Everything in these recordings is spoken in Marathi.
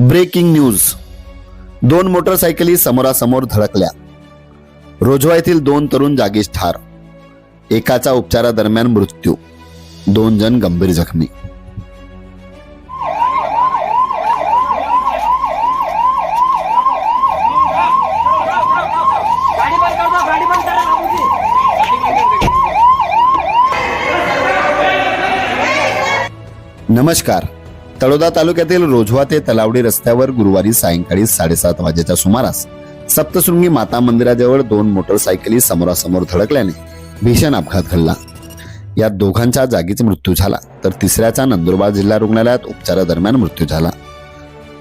Breaking news. दोन मोटरसायकली समोरासमोर धडकल्या. रोजवा येथील दोन तरुण जागीच ठार. एकाचा उपचारादरम्यान मृत्यू. दोन जण गंभीर जखमी. नमस्कार. तळोदा तालुक्यातील रोजवा ते तलावडी रस्त्यावर गुरुवारी सायंकाळी साडेसात वाजेच्या सुमारास सप्तशृंगी माता मंदिराजवळ दोन मोटरसायकली समोरासमोर धडकल्याने भीषण अपघात घडला. यात दोघांचा जागीच मृत्यू झाला तर तिसऱ्याचा नंदुरबार जिल्हा रुग्णालयात उपचारादरम्यान मृत्यू झाला.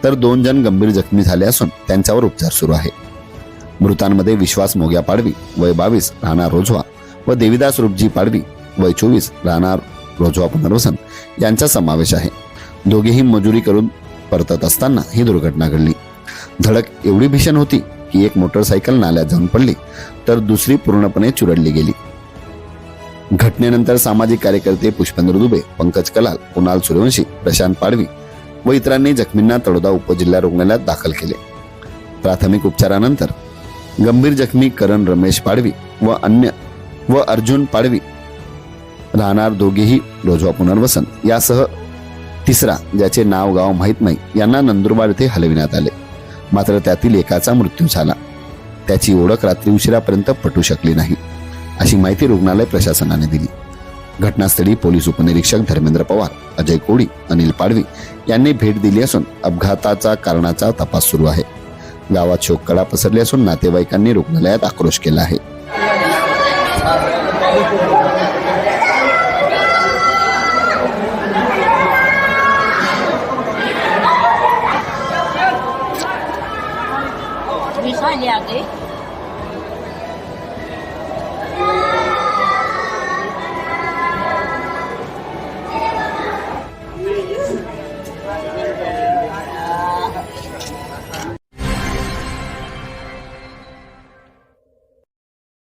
तर दोन जण गंभीर जखमी झाले असून त्यांच्यावर उपचार सुरू आहे. मृतांमध्ये विश्वास मोग्या पाडवी वय बावीस राहणार रोजवा व देविदास रुपजी पाडवी वय चोवीस राहणार रोजवा पुनर्वसन यांचा समावेश आहे. दोघेही मजुरी करून परतत असताना ही दुर्घटना घडली. धडक एवढी भीषण होती की एक मोटरसायकल नाल्यात जाऊन पडली तर दुसरी पूर्णपणे चुरडली गेली. घटनेनंतर सामाजिक कार्यकर्ते पुष्पेंद्र दुबे पंकज कलाल कुणाल सूर्यवंशी प्रशांत पाडवी व इतरांनी जखमींना तळोदा उपजिल्हा रुग्णालयात दाखल केले. प्राथमिक उपचारानंतर गंभीर जखमी करण रमेश पाडवी व अन्य व अर्जुन पाडवी राहणार दोघेही रोजवा पुनर्वसन यासह तिसरा ज्याचे नाव गाव माहीत नाही यांना नंदुरबार येथे हलविण्यात आले. मात्र त्यातील एकाचा मृत्यू झाला. त्याची ओळख रात्री उशिरापर्यंत पटू शकली नाही. अशी माहिती रुग्णालय प्रशासनाने दिली. घटनास्थळी पोलीस उपनिरीक्षक धर्मेंद्र पवार अजय कोडी अनिल पाडवी यांनी भेट दिली असून अपघाताचा कारणाचा तपास सुरू आहे. गावात शोककळा पसरली असून नातेवाईकांनी रुग्णालयात आक्रोश केला आहे. olha ali.